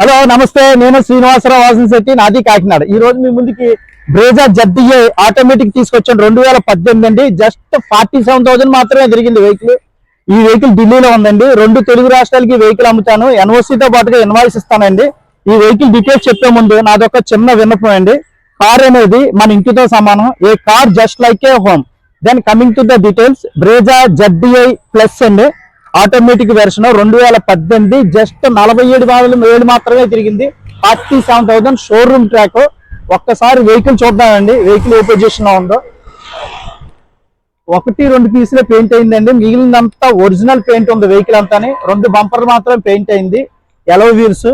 Hello నమస్తే. నేను శ్రీనివాసరావు వాసన్ శెట్టి నాది కాకినాడ. ఈ రోజు మీ ముందుకి బ్రేజా జడ్డీఏ ఆటోమేటిక్ తీసుకొచ్చాను రెండు వేల పద్దెనిమిది అండి. జస్ట్ ఫార్టీ సెవెన్ థౌసండ్ మాత్రమే తిరిగింది వెహికల్. ఈ వెహికల్ ఢిల్లీలో ఉందండి. రెండు తెలుగు రాష్ట్రాలకి వెహికల్ అమ్ముతాను. ఎన్ఓసీతో తో పాటుగా ఇన్వాయిస్ ఇస్తానండి. ఈ వెహికల్ డీటెయిల్స్ చెప్పే ముందు నాదొక చిన్న విన్నపం అండి. కార్ అనేది మన ఇంటితో సమానం. A car just like a home. Then coming to the details. Brezza ZDI plus అండి. ఆటోమేటిక్ వెర్షన్ రెండు వేల పద్దెనిమిది జస్ట్ నలభై ఏడు వేల వేలు మాత్రమే తిరిగింది. Forty seven thousand showroom track ఒక్కసారి వెహికల్ చూద్దామండి. వెహికల్ ఏ పొజిషన్లో ఉందో. ఒకటి రెండు పీసులే పెయింట్ అయిందండి. మిగిలినంతా ఒరిజినల్ పెయింట్ ఉంది వెహికల్ అంతా రెండు బంపర్లు మాత్రం పెయింట్ అయింది. ఎలవ్ వీల్స్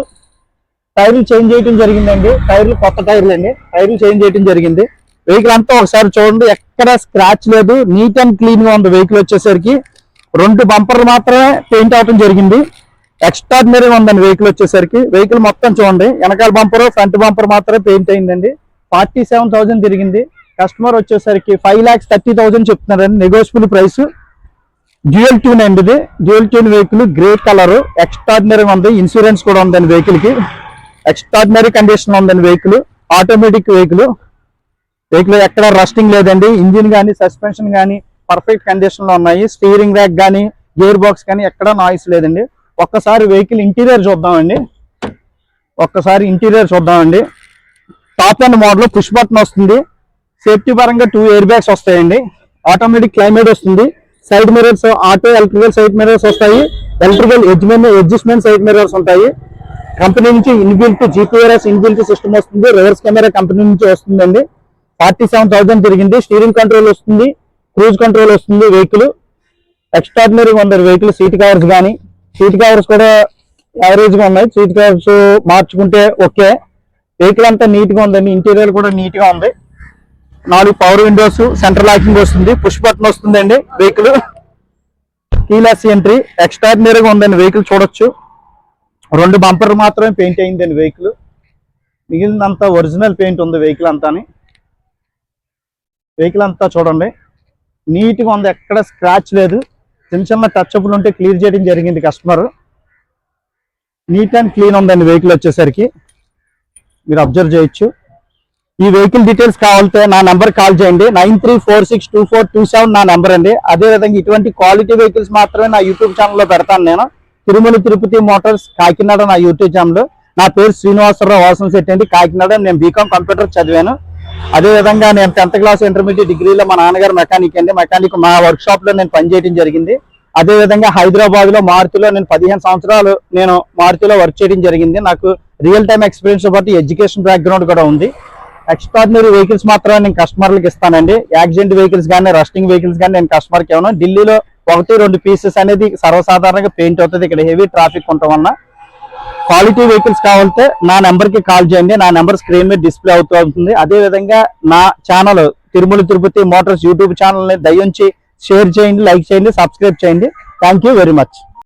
టైర్లు చేంజ్ చేయడం జరిగిందండి. టైర్లు కొత్త టైర్లు అండి. టైర్లు చేంజ్ చేయడం జరిగింది. వెహికల్ అంతా ఒకసారి చూడండి. ఎక్కడ స్క్రాచ్ లేదు. నీట్ అండ్ క్లీన్గా ఉంది వెహికల్ వచ్చేసరికి. రెండు బంపర్లు మాత్రమే పెయింట్ అవటం జరిగింది. ఎక్స్ట్రాడినరీ ఉందండి వెహికల్ వచ్చేసరికి. వెహికల్ మొత్తం చూడండి. వెనకాల బంపర్ ఫ్రంట్ బంపర్ మాత్రమే పెయింట్ అయిందండి. ఫార్టీ సెవెన్ థౌసండ్ తిరిగింది. కస్టమర్ వచ్చేసరికి ఫైవ్ ల్యాక్స్ థర్టీ థౌసండ్ చెప్తున్నారండి. నెగోషియబుల్ ప్రైస్ డ్యూయల్ ట్యూన్ అండి ఇది. Dual tone vehicle grey colour extraordinary ఉంది. ఇన్సూరెన్స్ కూడా ఉందండి వెహికల్కి. ఎక్స్ట్రాడినరీ కండిషన్ ఉందండి వెహికల్ ఆటోమేటిక్ వెహికల్ వెహికల్ ఎక్కడ రస్టింగ్ లేదండి. ఇంజిన్ కానీ సస్పెన్షన్ కానీ పర్ఫెక్ట్ కండిషన్లో ఉన్నాయి. స్టీరింగ్ ర్యాక్ కానీ గేర్ బాక్స్ కానీ ఎక్కడ నాయిస్ లేదండి. ఒక్కసారి వెహికల్ ఇంటీరియర్ చూద్దామండి. ఒక్కసారి ఇంటీరియర్ చూద్దామండి. Top and model push button వస్తుంది. సేఫ్టీ పరంగా టూ ఎయిర్ బ్యాగ్స్ వస్తాయండి. ఆటోమేటిక్ క్లైమేట్ వస్తుంది. Side mirrors auto electrical side mirrors వస్తాయి. Electrical adjustment adjustment side mirrors ఉంటాయి. కంపెనీ నుంచి ఇన్బిల్ట్ జీపీఆర్ఎస్ ఇన్బిల్ట్ సిస్టమ్ వస్తుంది. రివర్స్ కెమెరా కంపెనీ నుంచి వస్తుందండి. ఫార్టీ సెవెన్ థౌసండ్ తిరిగింది. స్టీరింగ్ కంట్రోల్ వస్తుంది. క్రూజ్ కంట్రోల్ వస్తుంది వెహికల్. ఎక్స్ట్రాడినరీగా ఉంది వెహికల్ సీట్ కవర్స్ కానీ సీట్ కవర్స్ కూడా యావరేజ్గా ఉన్నాయి. సీట్ కవర్స్ మార్చుకుంటే ఓకే. వెహికల్ అంతా నీట్గా ఉందండి. ఇంటీరియర్ కూడా నీట్గా ఉంది. నాలుగు పవర్ విండోస్ సెంట్రల్ లాకింగ్ వస్తుంది. పుష్ బటన్ వస్తుందండి వెహికల్ కీలెస్ ఎంట్రీ ఎక్స్ట్రాడినరీగా ఉందండి వెహికల్ చూడొచ్చు. రెండు బంపర్ మాత్రమే పెయింట్ అయిందండి వెహికల్ మిగిలినంతా ఒరిజినల్ పెయింట్ ఉంది వెహికల్ అంతాని. వెహికల్ అంతా చూడండి. నీట్గా ఉంది. ఎక్కడ స్క్రాచ్ లేదు. చిన్న చిన్న టచ్అప్లు ఉంటే క్లియర్ చేయడం జరిగింది కస్టమర్ నీట్ అండ్ క్లీన్ ఉందండి వెహికల్ వచ్చేసరికి. మీరు అబ్జర్వ్ చేయొచ్చు. ఈ వెహికల్ డీటెయిల్స్ కావాలంటే నా నెంబర్ కాల్ చేయండి. Nine three four six two four two seven నా నెంబర్ అండి. అదే విధంగా ఇటువంటి క్వాలిటీ వెహికల్స్ మాత్రమే నా యూట్యూబ్ ఛానల్లో పెడతాను నేను. తిరుమల తిరుపతి మోటార్స్ కాకినాడ నా యూట్యూబ్ ఛానల్ నా పేరు శ్రీనివాసరావు వాసన శెట్టి అండి. కాకినాడ నేను బీకామ్ కంప్యూటర్ చదివాను. అదే విధంగా నేను టెన్త్ క్లాస్ ఇంటర్మీడియట్ డిగ్రీలో మా నాన్నగారు మెకానిక్ అండి. మెకానిక్ మా వర్క్ షాప్లో నేను పనిచేయడం జరిగింది. అదే విధంగా హైదరాబాద్లో మారుతిలో నేను పదిహేను సంవత్సరాలు నేను మారుతిలో వర్క్ చేయడం జరిగింది. నాకు రియల్ టైమ్ ఎక్స్పీరియన్స్తో పాటు ఎడ్యుకేషన్ బ్యాక్గ్రౌండ్ కూడా ఉంది. ఎక్స్ట్రాడినరీ వెహికల్స్ మాత్రమే నేను కస్టమర్లకు ఇస్తానండి. యాక్సిడెంట్ వెహికల్స్ కానీ రస్టింగ్ వెహికల్స్ కానీ నేను కస్టమర్కి ఇవ్వను. ఢిల్లీలో ఒకటి రెండు పీసెస్ అనేది సర్వసాధారణంగా పెయింట్ అవుతుంది. ఇక్కడ హెవీ ట్రాఫిక్ ఉండటం వల్ల క్వాలిటీ వెహికల్స్ కావాలంటే నా నెంబర్కి కాల్ చేయండి. నా నెంబర్ స్క్రీన్ మీద డిస్ప్లే అవుతూ ఉంటుంది. అదే విధంగా నా channel Tirumala Tirupati motors YouTube ఛానల్ని దయించి షేర్ చేయండి లైక్ చేయండి సబ్స్క్రైబ్ చేయండి. Thank very much.